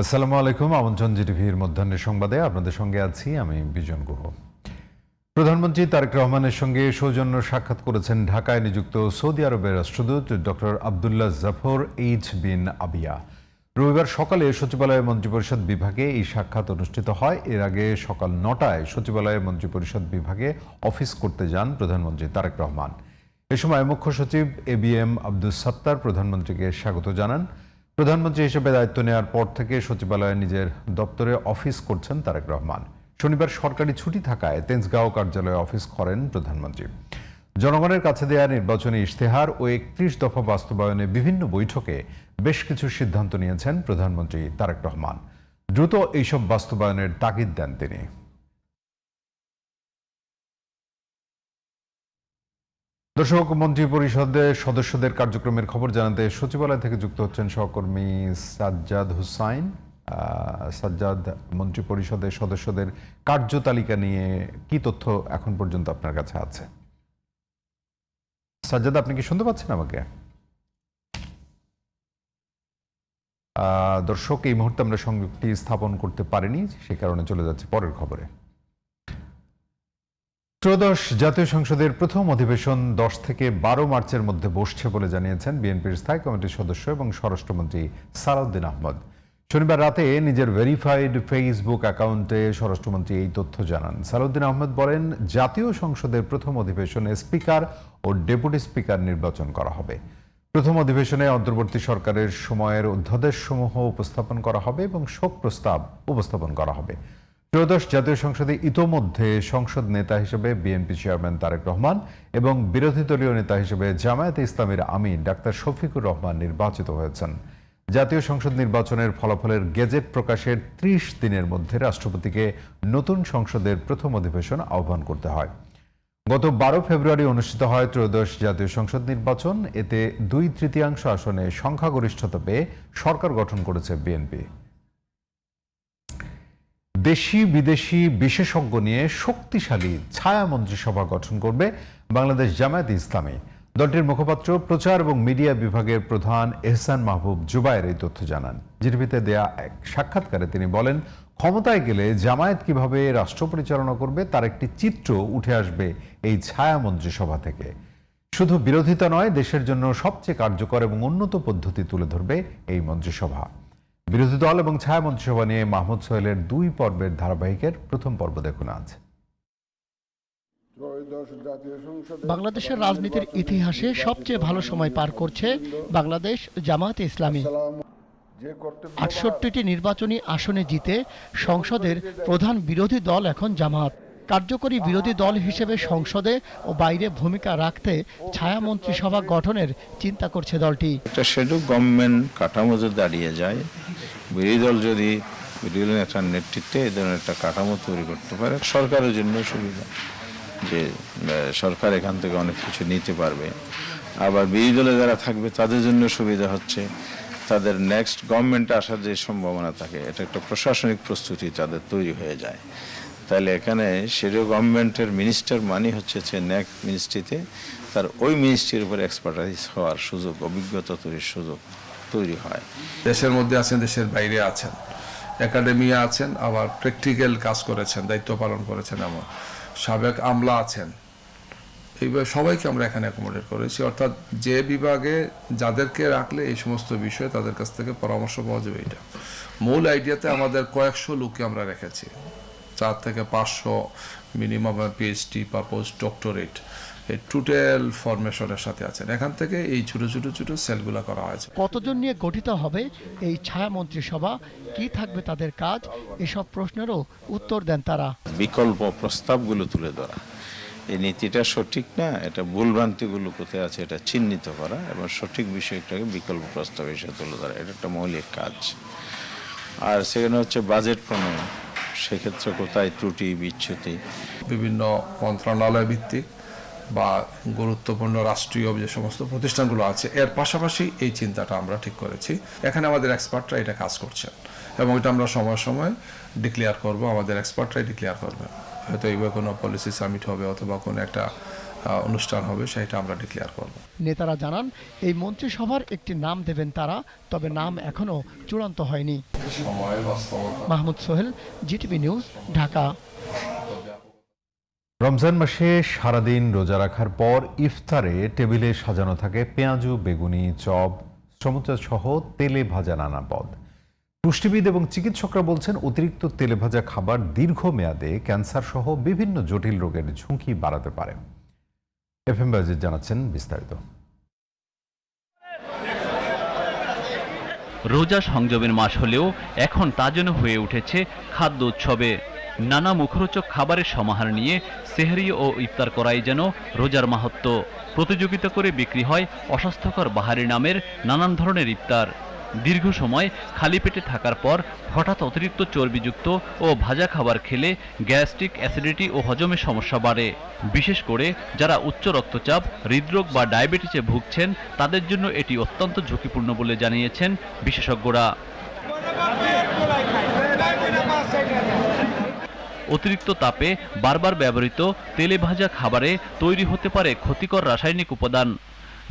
আসসালামু আলাইকুম, আমন্ত্রণ জিটিভির মধ্যাহ্নের সংবাদে। আপনাদের সঙ্গে আছি আমি বিজন গুহ। প্রধানমন্ত্রী তারেক রহমানের সঙ্গে সৌজন্য সাক্ষাৎ করেছেন ঢাকায় নিযুক্ত সৌদি আরবের রাষ্ট্রদূত doctor Abdullah Jafar H bin Abiya. রবিবার সকালে সচিবালয় মন্ত্রিপরিষদ বিভাগে এই সাক্ষাৎ অনুষ্ঠিত হয়। এর আগে সকাল নটায় সচিবালয় মন্ত্রিপরিষদ বিভাগে অফিস করতে যান প্রধানমন্ত্রী তারেক রহমান। এ সময় মুখ্য সচিব A B M Abdus Sattar প্রধানমন্ত্রীকে স্বাগত জানান। প্রধানমন্ত্রী হিসেবে দায়িত্ব নেওয়ার পর থেকে সচিবালয়ে নিজের দপ্তরে অফিস করছেন তারেক রহমান। শনিবার সরকারি ছুটি থাকায় তেজগাঁও কার্যালয়ে অফিস করেন প্রধানমন্ত্রী। জনগণের কাছে দেয়া নির্বাচনী ইশতেহার ও একত্রিশ দফা বাস্তবায়নে বিভিন্ন বৈঠকে বেশ কিছু সিদ্ধান্ত নিয়েছেন প্রধানমন্ত্রী তারেক রহমান। দ্রুত এইসব বাস্তবায়নের তাগিদ দেন তিনি। দর্শক মন্ত্রী পরিষদের সদস্যদের কার্যক্রমের খবর জানাতে সচিবালয় থেকে যুক্ত হচ্ছেন সহকর্মী সাজ্জাদ হুসাইন। সাজ্জাদ মন্ত্রী পরিষদের সদস্যদের কার্যতালিকা নিয়ে কি তথ্য এখন পর্যন্ত আপনার কাছে আছে? সাজ্জাদ, আপনি কি শুনতে পাচ্ছেন আমাকে? দর্শক, এই মুহূর্তে আমরা সংযোগটি স্থাপন করতে পারিনি, সে কারণে চলে যাচ্ছে পরের খবরে। ত্রয়োদশ জাতীয় সংসদের প্রথম অধিবেশন দশ থেকে বারো মার্চের মধ্যে বসছে বলে জানিয়েছেন বিএনপির স্থায়ী কমিটির সদস্য এবং স্বরাষ্ট্রমন্ত্রী সালাউদ্দিন আহমদ। শনিবার রাতে নিজের ভেরিফাইড ফেসবুক অ্যাকাউন্টে স্বরাষ্ট্রমন্ত্রী এই তথ্য জানান। সালাউদ্দিন আহমদ বলেন, জাতীয় সংসদের প্রথম অধিবেশনে স্পিকার ও ডেপুটি স্পিকার নির্বাচন করা হবে। প্রথম অধিবেশনে অন্তর্বর্তী সরকারের সময়ের অধ্যাদেশসমূহ উপস্থাপন করা হবে এবং শোক প্রস্তাব উপস্থাপন করা হবে। ত্রয়োদশ জাতীয় সংসদে ইতোমধ্যে সংসদ নেতা হিসেবে বিএনপি চেয়ারম্যান তারেক রহমান এবং বিরোধী দলীয় নেতা হিসেবে জামায়াতে ইসলামের আমির ডাক্তার শফিকুর রহমান নির্বাচিত হয়েছেন। জাতীয় সংসদ নির্বাচনের ফলাফলের গেজেট প্রকাশের ত্রিশ দিনের মধ্যে রাষ্ট্রপতিকে নতুন সংসদের প্রথম অধিবেশন আহ্বান করতে হয়। গত বারো ফেব্রুয়ারি অনুষ্ঠিত হয় ত্রয়োদশ জাতীয় সংসদ নির্বাচন। এতে দুই তৃতীয়াংশ আসনে সংখ্যাগরিষ্ঠতা পেয়ে সরকার গঠন করেছে বিএনপি। দেশি বিদেশি বিশেষজ্ঞ নিয়ে শক্তিশালী ছায়া মন্ত্রিসভা গঠন করবে বাংলাদেশ জামায়াত ইসলামী। দলটির মুখপাত্র, প্রচার এবং মিডিয়া বিভাগের প্রধান এহসান মাহবুব জুবায়ের এই তথ্য জানান। জিটিভিতে দেয়া এক সাক্ষাৎকারে তিনি বলেন, ক্ষমতায় গেলে জামায়াত কীভাবে রাষ্ট্র পরিচালনা করবে তার একটি চিত্র উঠে আসবে এই ছায়া মন্ত্রিসভা থেকে। শুধু বিরোধিতা নয়, দেশের জন্য সবচেয়ে কার্যকর এবং উন্নত পদ্ধতি তুলে ধরবে এই মন্ত্রিসভা। বিরোধী দল এবং ছায়া মন্ত্রিসভা নিয়ে মাহমুদ সোহেলের দুই পর্বের ধারাবাহিকের প্রথম পর্ব দেখুন আজ। বাংলাদেশের রাজনীতির ইতিহাসে সবচেয়ে ভালো সময় পার করছে বাংলাদেশ জামায়াতে ইসলামী। আটষট্টিটি নির্বাচনী আসনে জিতে সংসদের প্রধান বিরোধী দল এখন জামাত কার্যকরী বিরোধী দল হিসেবে সংসদে ও বাইরে ভূমিকা রাখতে ছায়া মন্ত্রিসভা গঠনের চিন্তা করছে দলটি। একটা সেটু গভর্নমেন্ট কাঠামো যদি দাঁড়িয়ে যায়, বিরোধী দল যদি বিরোধী একটা নেতৃত্বে এই ধরনের একটা কাঠামো তৈরি করতে পারে, সরকারের জন্য সুবিধা। যে সরকার এখান থেকে অনেক কিছু নিতে পারবে। আবার বিরোধী দলে যারা থাকবে, তাদের জন্য সুবিধা হচ্ছে। তাদের নেক্সট গভর্নমেন্টে আসার যে সম্ভাবনা থাকে, এটা একটা প্রশাসনিক প্রস্তুতি তাদের তৈরি হয়ে যায়। তাহলে এখানে সেটিও গভর্নমেন্টের মিনিস্টার মানে হচ্ছে যে নেক্সট মিনিস্ট্রিতে তার ওই মিনিস্ট্রির উপর এক্সপার্টাইজ হওয়ার সুযোগ, অভিজ্ঞতা তৈরির সুযোগ তৈরি হয়। দেশের মধ্যে আছেন, দেশের বাইরে আছেন একাডেমিয়া আছেন, আবার প্র্যাকটিক্যাল কাজ করেছেন, দায়িত্ব পালন করেছেন এমন। সাবেক আমলা আছেন। এইভাবে সবাইকে আমরা এখানে অ্যাকোমোডেট করেছি। অর্থাৎ যে বিভাগে যাদেরকে রাখলে এই সমস্ত বিষয়ে তাদের কাছ থেকে পরামর্শ পাওয়া যাবে এটা। মূল আইডিয়াতে আমাদের কয়েকশো লোককে আমরা রেখেছি। চার থেকে পাঁচশো মিনিমাম পিএইচডি বা পোস্ট ডক্টরেট এই টোটাল ফরমেশনের সাথে আছেন। এখান থেকে এই ছোট ছোট ছোট সেলগুলো করা হয়েছে। কতজন নিয়ে গঠিত হবে এই ছায়া মন্ত্রিসভা? কি থাকবে তাদের কাজ? এসব প্রশ্নেরও উত্তর দেন তারা। বিকল্প প্রস্তাবগুলো তুলে ধরা। এই নীতিটা সঠিক না? এটা ভুলভ্রান্তিগুলো কোথায় আছে এটা চিহ্নিত করা এবং সঠিক বিষয়টাকে বিকল্প প্রস্তাব হিসেবে তুলে ধরা। এটা একটা মৌলিক কাজ। আর সেখানে হচ্ছে বাজেট প্রণয়ন। সেক্ষেত্রে কোথায় ত্রুটি বিচ্ছুতি বিভিন্ন মন্ত্রণালয় ভিত্তিক বা গুরুত্বপূর্ণ রাষ্ট্রীয় যে সমস্ত প্রতিষ্ঠানগুলো আছে, এর পাশাপাশি এই চিন্তাটা আমরা ঠিক করেছি। এখানে আমাদের এক্সপার্টরা এটা কাজ করছেন এবং এটা আমরা সময় সময় ডিক্লেয়ার করব, আমাদের এক্সপার্টরাই ডিক্লেয়ার করবে। হয়তো এইভাবে কোনো পলিসি সামিট হবে অথবা কোনো একটা অনুষ্ঠান হবে সেটা আমরা ডিক্লেয়ার করব। নেতারা জানান এই মন্ত্রিসভার একটি নাম দেবেন তারা তবে নাম এখনও চূড়ান্ত হয়নি। Mahmud Sohel GTV news Dhaka. Ramzan মাসে সারাদিন রোজা রাখার পর ইফতারে টেবিলে সাজানো থাকে পেঁয়াজু বেগুনি চপ সমুচা সহ তেলে ভাজা নানা পদ। পুষ্টিবিদ এবং চিকিৎসকরা বলছেন অতিরিক্ত তেলে ভাজা খাবার দীর্ঘমেয়াদে ক্যান্সার সহ বিভিন্ন জটিল রোগের ঝুঁকি বাড়াতে পারে। এফ এম বাজিদ জানাচ্ছেন বিস্তারিত। রোজা সংযমের মাস হলেও এখন তা যেন হয়ে উঠেছে খাদ্য উৎসবে। নানা মুখরোচক খাবারের সমাহার নিয়ে সেহরি ও ইফতার করাই যেন রোজার মাহাত্ম প্রতিযোগিতা করে বিক্রি হয় অস্বাস্থ্যকর বাহারি নামের নানান ধরনের ইফতার। দীর্ঘ সময় খালি পেটে থাকার পর হঠাৎ অতিরিক্ত চর্বিযুক্ত ও ভাজা খাবার খেলে গ্যাস্ট্রিক অ্যাসিডিটি ও হজমের সমস্যা বাড়ে। বিশেষ করে যারা উচ্চ রক্তচাপ, হৃদরোগ বা ডায়াবেটিসে ভুগছেন, তাদের জন্য এটি অত্যন্ত ঝুঁকিপূর্ণ বলে জানিয়েছেন বিশেষজ্ঞরা। অতিরিক্ত তাপে বারবার ব্যবহৃত তেলে ভাজা খাবারে তৈরি হতে পারে ক্ষতিকর রাসায়নিক উপাদান।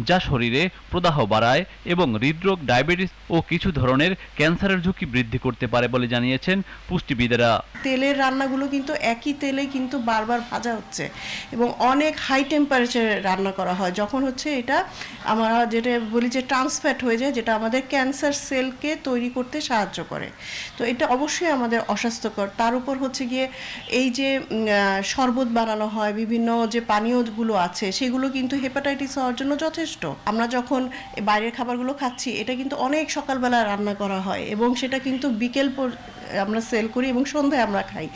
যা শরীরে প্রদাহ বাড়ায় এবং হৃদরোগ, ডায়াবেটিস ও কিছু ধরনের ক্যান্সারের ঝুঁকি বৃদ্ধি করতে পারে বলে জানিয়েছেন পুষ্টিবিদেরা। তেলের রান্নাগুলো কিন্তু একই তেলে কিন্তু বারবার ভাজা হচ্ছে এবং অনেক হাই টেম্পারেচারে রান্না করা হয়। যখন হচ্ছে এটা আমরা যেটা বলি যে ট্রান্সফ্যাট হয়ে যায়, যেটা আমাদের ক্যান্সার সেলকে তৈরি করতে সাহায্য করে। তো এটা অবশ্যই আমাদের অস্বাস্থ্যকর। তার উপর হচ্ছে গিয়ে এই যে শরবত বানানো হয়, বিভিন্ন যে পানীয়গুলো আছে, সেগুলো কিন্তু হেপাটাইটিস হওয়ার জন্য যথেষ্ট আমরা যখন বাইরের খাবারগুলো খাচ্ছি, এটা কিন্তু অনেক সকালবেলা রান্না করা হয় এবং সেটা কিন্তু বিকেল পর- আমরা সেল করি এবং সন্ধ্যায় আমরা খাই।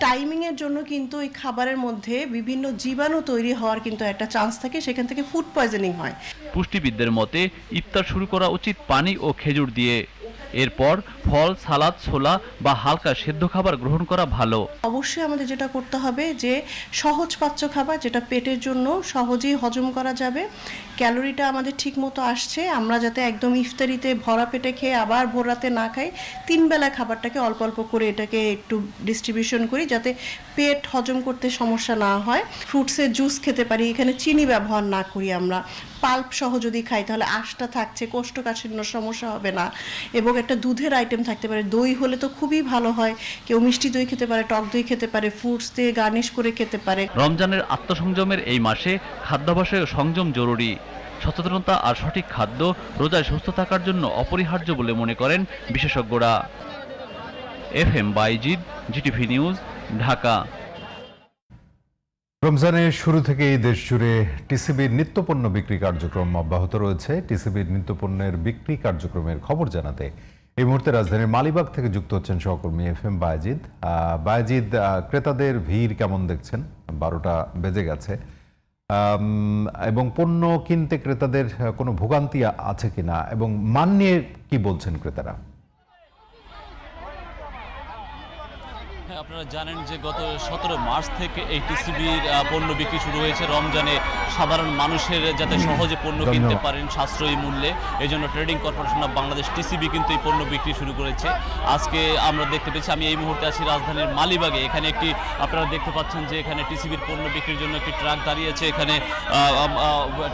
টাইমিংয়ের জন্য কিন্তু এই খাবারের মধ্যে বিভিন্ন জীবাণু তৈরি হওয়ার কিন্তু একটা চান্স থাকে, সেখান থেকে ফুড পয়জনিং হয়। পুষ্টিবিদদের মতে, ইফতার শুরু করা উচিত পানি ও খেজুর দিয়ে। এরপর ফল, সালাদ, ছোলা বা হালকা সেদ্ধ খাবার গ্রহণ করা ভালো। অবশ্যই আমাদের যেটা করতে হবে যে, সহজ পাচ্য খাবার যেটা পেটের জন্য সহজেই হজম করা যাবে। ক্যালোরিটা আমাদের ঠিক মতো আসছে। আমরা যাতে একদম ইফতারিতে ভরা পেটে খেয়ে আবার ভোর রাতে না খাই, তিন বেলা খাবারটাকে অল্প অল্প করে এটাকে একটু ডিস্ট্রিবিউশন করি যাতে পেট হজম করতে সমস্যা না হয়। ফ্রুটসের জুস খেতে পারি, এখানে চিনি ব্যবহার না করি আমরা। পাল্প সহ যদি খাই, তাহলে আশটা থাকছে, কোষ্ঠকাঠিন্য সমস্যা হবে না। এবং একটা দুধের আইটেম থাকতে পারে। দই হলে তো খুবই ভালো হয়। কেউ মিষ্টি দই খেতে পারে, টক দই খেতে পারে ফ্রুটস দিয়ে গার্নিশ করে খেতে পারে। রমজানের আত্মসংযমের এই মাসে খাদ্যাভ্যাসে সংযম জরুরি। সচেতনতা আর সঠিক খাদ্য রোজায় সুস্থ থাকার জন্য অপরিহার্য বলে মনে করেন বিশেষজ্ঞরা। F M Baijid, GTV news, Dhaka. রমজানের শুরু থেকেই দেশ জুড়ে টিসিবির নিত্যপণ্য বিক্রি কার্যক্রম অব্যাহত রয়েছে। টিসিবির নিত্যপণ্যের বিক্রি কার্যক্রমের খবর জানাতে এই মুহূর্তে রাজধানীর মালিবাগ থেকে যুক্ত হচ্ছেন সহকর্মী এফ এম বায়াজিদ বায়াজিদ ক্রেতাদের ভিড় কেমন দেখছেন? বারোটা বেজে গেছে। এবং পণ্য কিনতে ক্রেতাদের কোনো ভোগান্তি আছে কিনা? এবং মান নিয়ে কি বলছেন ক্রেতারা হ্যাঁ আপনারা জানেন যে গত সতেরো মার্চ থেকে এই টিসিবির পণ্য বিক্রি শুরু হয়েছে। রমজানে সাধারণ মানুষের যাতে সহজে পণ্য কিনতে পারেন সাশ্রয়ী মূল্যে। এই জন্য trading corporation of Bangladesh TCB কিন্তু এই পণ্য বিক্রি শুরু করেছে। আজকে আমরা দেখতে পেয়েছি আমি এই মুহূর্তে আছি রাজধানীর মালিবাগে। এখানে একটি আপনারা দেখতে পাচ্ছেন যে এখানে টিসিবির পণ্য বিক্রির জন্য একটি ট্রাক দাঁড়িয়েছে এখানে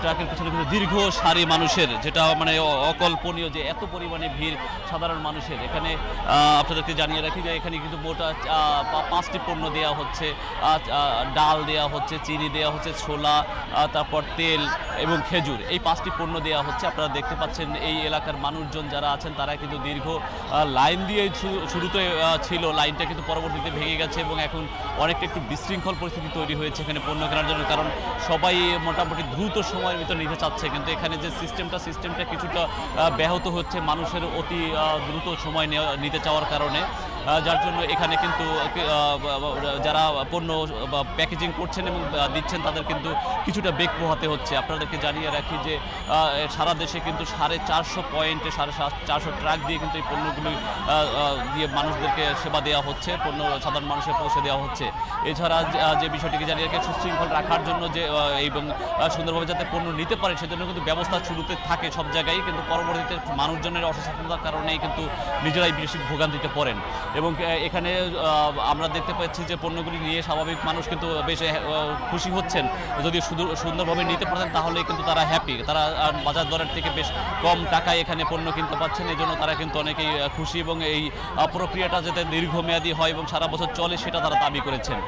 ট্রাকের পিছনে কিন্তু দীর্ঘ সারি মানুষের যেটা মানে অকল্পনীয় যে এত পরিমাণে ভিড় সাধারণ মানুষের। এখানে আপনাদেরকে জানিয়ে রাখি যে এখানে কিন্তু মোটা পাঁচটি পণ্য দেওয়া হচ্ছে ডাল দেওয়া হচ্ছে, চিনি দেওয়া হচ্ছে, ছোলা তারপর তেল এবং খেজুর। এই পাঁচটি পণ্য দেওয়া হচ্ছে। আপনারা দেখতে পাচ্ছেন এই এলাকার মানুষজন যারা আছেন, তারা কিন্তু দীর্ঘ লাইন দিয়ে শুরুতে ছিল। লাইনটা কিন্তু পরবর্তীতে ভেঙে গেছে এবং এখন অনেকটা একটু বিশৃঙ্খল পরিস্থিতি তৈরি হয়েছে এখানে পণ্য কেনার জন্য, কারণ সবাই মোটামুটি দ্রুত সময়ের ভিতর নিতে চাচ্ছে। কিন্তু এখানে যে সিস্টেমটা সিস্টেমটা কিছুটা ব্যাহত হচ্ছে মানুষের অতি দ্রুত সময় নিতে চাওয়ার কারণে। যার জন্য এখানে কিন্তু যারা পণ্য প্যাকেজিং করছেন এবং দিচ্ছেন, তাদের কিন্তু কিছুটা বেগ পোহাতে হচ্ছে। আপনাদেরকে জানিয়ে রাখি যে সারা দেশে কিন্তু সাড়ে চারশো পয়েন্টে, সাড়ে চারশো ট্রাক দিয়ে কিন্তু এই পণ্যগুলি দিয়ে মানুষদেরকে সেবা দেওয়া হচ্ছে, পণ্য সাধারণ মানুষের পৌঁছে দেওয়া হচ্ছে। এছাড়া যে- বিষয়টিকে জানিয়ে রাখি, সুশৃঙ্খল রাখার জন্য যে এবং সুন্দরভাবে যাতে পণ্য নিতে পারে, সেজন্য কিন্তু ব্যবস্থা শুরুতে থাকে সব জায়গায়, কিন্তু পরবর্তীতে মানুষজনের অসচেতনতার কারণেই কিন্তু নিজেরাই বেশি ভোগান্তিতে পড়েন। এবং এখানে আমরা দেখতে পাচ্ছি যে পণ্যগুলি নিয়ে স্বাভাবিক মানুষ কিন্তু বেশ খুশি হচ্ছেন। যদি সুন্দরভাবে নিতে পারতেন তাহলে কিন্তু তারা হ্যাপি তারা বাজার দরের থেকে বেশ কম টাকায় এখানে পণ্য কিনতে পাচ্ছেন। এই জন্য তারা কিন্তু অনেকেই খুশি এবং এই প্রক্রিয়াটা যাতে দীর্ঘমেয়াদী হয় এবং সারা বছর চলে সেটা তারা দাবি করেছেন।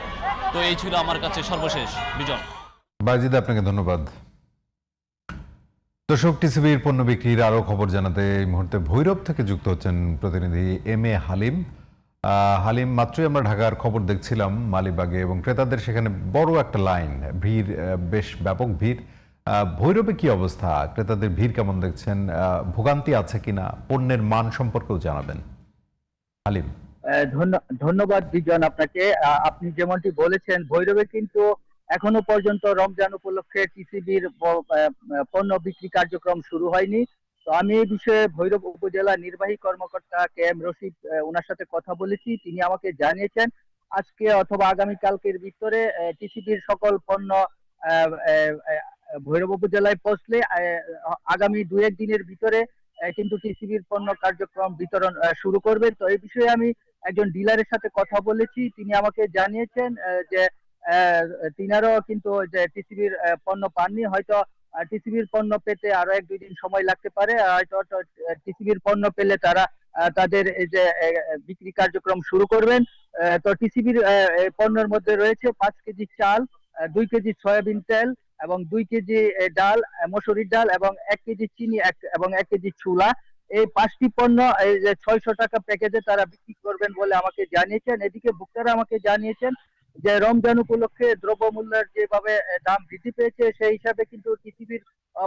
তো এই ছিল আমার কাছে সর্বশেষ বিজন বাজিদ, আপনাকে ধন্যবাদ। দর্শক, টিসিবির পণ্য বিক্রির আরও খবর জানাতে এই মুহূর্তে ভৈরব থেকে যুক্ত হচ্ছেন প্রতিনিধি এম এ হালিম। হালিম, মাত্রই আমরা ঢাকার খবর দেখছিলাম মালিবাগে এবং ক্রেতাদের সেখানে বড় একটা লাইন, ভিড় বেশ ব্যাপক ভিড়। ভৈরবে কি অবস্থা? ক্রেতাদের ভিড় কেমন দেখছেন? ভোগান্তি আছে কিনা? পণ্যের মান সম্পর্কেও জানাবেন। হালিম। ধন্যবাদ বিজন আপনাকে। আপনি যেমনটি বলেছেন, ভৈরবে কিন্তু এখনও পর্যন্ত রমজান উপলক্ষে টিসিবির পণ্য বিক্রি কার্যক্রম শুরু হয়নি। তো আমি এই বিষয়ে ভৈরব উপজেলা নির্বাহী কর্মকর্তা কে এম রশিদ ওনার সাথে কথা বলেছি। তিনি আমাকে জানিয়েছেন, আজকে অথবা আগামী কালকের ভিতরে টিসিবির সকল পণ্য ভৈরব উপজেলায় পৌঁছলে আগামী দু এক দিনের ভিতরে কিন্তু টিসিবির পণ্য কার্যক্রম বিতরণ শুরু করবেন তো এই বিষয়ে আমি একজন ডিলারের সাথে কথা বলেছি। তিনি আমাকে জানিয়েছেন যে তিনারও কিন্তু যে টিসিবির পণ্য পাননি, হয়তো টিসিবির পণ্য পেতে আরও এক দুই দিন সময় লাগতে পারে। টিসিবির পণ্য পেলে তারা তাদের যে বিক্রি কার্যক্রম শুরু করবেন। তো টিসিবির পণ্যের মধ্যে রয়েছে পাঁচ কেজি চাল দুই কেজি সয়াবিন তেল এবং দুই কেজি ডাল মসুরির ডাল এবং এক কেজি চিনি এবং এক কেজি চুলা। এই পাঁচটি পণ্য, এই যে ছয়শো টাকা প্যাকেজে তারা বিক্রি করবেন বলে আমাকে জানিয়েছেন। এদিকে ভোক্তারা আমাকে জানিয়েছেন যে রমজান উপলক্ষে দ্রব্যমূল্যের যেভাবে দাম বৃদ্ধি পেয়েছে, সেই হিসাবে কিন্তু পৃথিবীর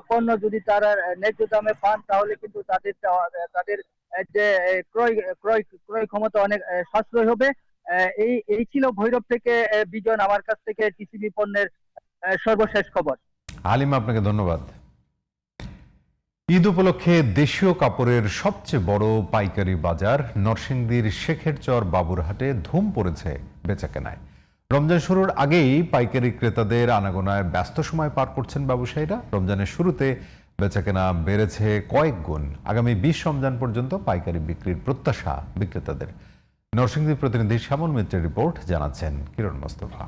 পণ্য যদি তারা ন্যায্য দামে পান, তাহলে কিন্তু তাদের তাদের যে ক্রয় ক্রয় ক্রয় ক্ষমতা অনেক সাশ্রয় হবে। এই এই ছিল ভৈরব থেকে বিজন আমার কাছ থেকে টিসিবি পণ্যের সর্বশেষ খবর। হালিম আপনাকে ধন্যবাদ। ঈদ উপলক্ষে দেশীয় কাপড়ের সবচেয়ে বড় পাইকারি বাজার নরসিংদীর শেখের চর বাবুরহাটে ধুম পড়েছে বেচাকেনায়। রমজান শুরুর আগেই পাইকারি ক্রেতাদের আনাগোনায় ব্যস্ত সময় পার করছেন ব্যবসায়ীরা রমজানের শুরুতে বেচাকেনা বেড়েছে কয়েক গুণ। আগামী বিশ রমজান পর্যন্ত পাইকারি বিক্রির প্রত্যাশা বিক্রেতাদের। নরসিংদী প্রতিনিধি শ্যামল মিত্রের রিপোর্ট জানাচ্ছেন কিরণ মোস্তফা।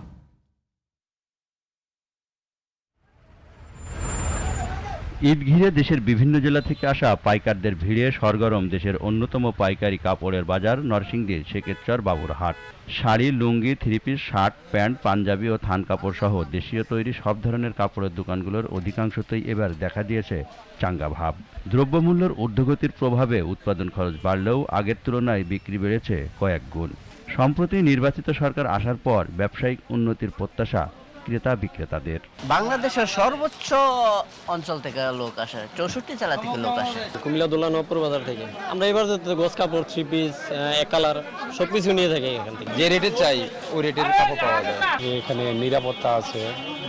ঈদ ঘিরে দেশের বিভিন্ন জেলা থেকে আসা পাইকারদের ভিড়ে সরগরম দেশের অন্যতম পাইকারি কাপড়ের বাজার নরসিংদীর Shekerchar Baburhat. Sari, lungi three piece shirt, pant, panjabi ও থান কাপড় সহ দেশীয় তৈরি সব ধরনের কাপড়ের দোকানগুলোর অধিকাংশতেই এবার দেখা দিয়েছে চাঙ্গা ভাব। দ্রব্যমূল্যের ঊর্ধ্বগতির প্রভাবে উৎপাদন খরচ বাড়লেও আগের তুলনায় বিক্রি বেড়েছে কয়েক গুণ। সম্প্রতি নির্বাচিত সরকার আসার পর ব্যবসায়িক উন্নতির প্রত্যাশা ক্রেতা বিক্রেতাদের। বাংলাদেশের সর্বোচ্চ অঞ্চল থেকে লোক আসে চৌষট্টি জেলা থেকে লোক আসে। কুমিল্লা দোলা নপুর বাজার থেকে। আমরা এবার গোস কাপড় থ্রি পিস এক কালার সব কিছু নিয়ে থাকি এখান থেকে। যে রেটে চাই ওই রেটের কাপড় পাওয়া যায়। এখানে নিরাপত্তা আছে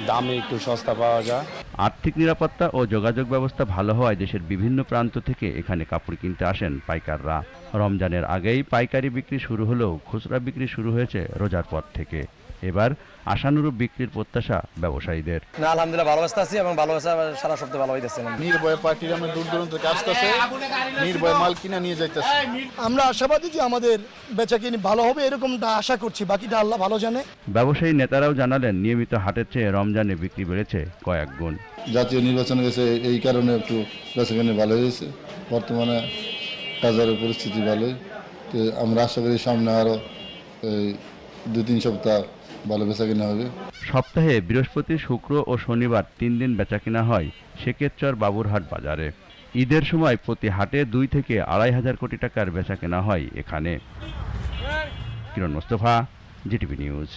দামে একটু সস্তা পাওয়া যায়। আর্থিক নিরাপত্তা ও যোগাযোগ ব্যবস্থা ভালো হওয়ায় দেশের বিভিন্ন প্রান্ত থেকে এখানে কাপড় কিনতে আসেন পাইকাররা। রমজানের আগেই পাইকারি বিক্রি শুরু হলেও খুচরা বিক্রি শুরু হয়েছে রোজার পর থেকে। এবার আশানুরূপ বিক্রির প্রত্যাশা ব্যবসায়ীদের। না আলহামদুলিল্লাহ ভালো অবস্থা আছি এবং ভালো অবস্থা সারা সপ্তাহে ভালো হইতেছে। নির্ভয়ে পার্টির আমরা দূর দূরান্ত থেকে আসতেছে নির্ভয়ে মাল কিনে নিয়ে যাইতেছে। আমরা আশাবাদী যে আমাদের বেচাকিনি ভালো হবে এরকমটা আশা করছি বাকিটা আল্লাহ ভালো জানে। ব্যবসায়ী নেতারাও জানালেন নিয়মিত হাটের চেয়ে রমজানে বিক্রি বেড়েছে কয়েক গুণ। জাতীয় নির্বাচন গেছে এই কারণে একটু বেচাকেনি ভালো হয়েছে। বর্তমানে বাজারের পরিস্থিতি ভালোই। তো আমরা আশা করি সামনে আরও এই দু তিন সপ্তাহ ভালো বেচা কিনা হবে। সপ্তাহে বৃহস্পতি, শুক্র ও শনিবার তিন দিন বেচা বেচাকেনা হয় শেকেরচর বাবুরহাট বাজারে। ঈদের সময় প্রতি হাটে দুই থেকে আড়াই হাজার কোটি টাকার বেচা কেনা হয় এখানে। Kiran Mostafa, GTV news.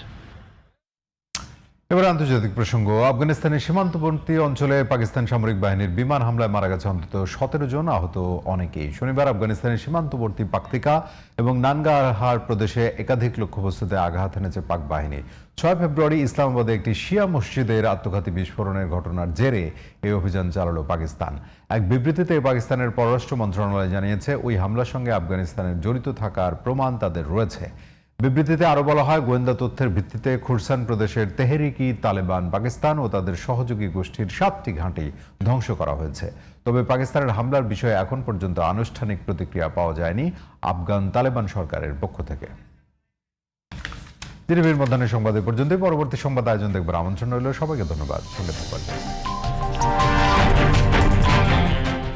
এবার আন্তর্জাতিক প্রসঙ্গ। আফগানিস্তানের সীমান্তবর্তী অঞ্চলে পাকিস্তান সামরিক বাহিনীর বিমান হামলায় মারা গেছে অন্তত সতেরো জন আহত অনেকেই। শনিবার আফগানিস্তানের সীমান্তবর্তী পাকতিকা এবং নানগাহার প্রদেশে একাধিক লক্ষ্যবস্তুতে আঘাত এনেছে পাক বাহিনী। ছয় ফেব্রুয়ারি ইসলামাবাদে একটি শিয়া মসজিদের আত্মঘাতী বিস্ফোরণের ঘটনার জেরে এই অভিযান চালালো পাকিস্তান। এক বিবৃতিতে পাকিস্তানের পররাষ্ট্র মন্ত্রণালয় জানিয়েছে, ওই হামলার সঙ্গে আফগানিস্তানের জড়িত থাকার প্রমাণ তাদের রয়েছে। বিবৃতিতে আরও বলা হয়, গোয়েন্দা তথ্যের ভিত্তিতে খুরসান প্রদেশের তেহরিকি, তালেবান, পাকিস্তান ও তাদের সহযোগী গোষ্ঠীর সাতটি ঘাঁটি ধ্বংস করা হয়েছে। তবে পাকিস্তানের হামলার বিষয়ে এখন পর্যন্ত আনুষ্ঠানিক প্রতিক্রিয়া পাওয়া যায়নি আফগান তালেবান সরকারের পক্ষ থেকে। দিনের মধ্যাহ্নের সংবাদ এ পর্যন্তই। পরবর্তী সংবাদ আয়োজন দেখবার আমন্ত্রণ রইল সবাইকে। ধন্যবাদ। সঙ্গে থাকবেন।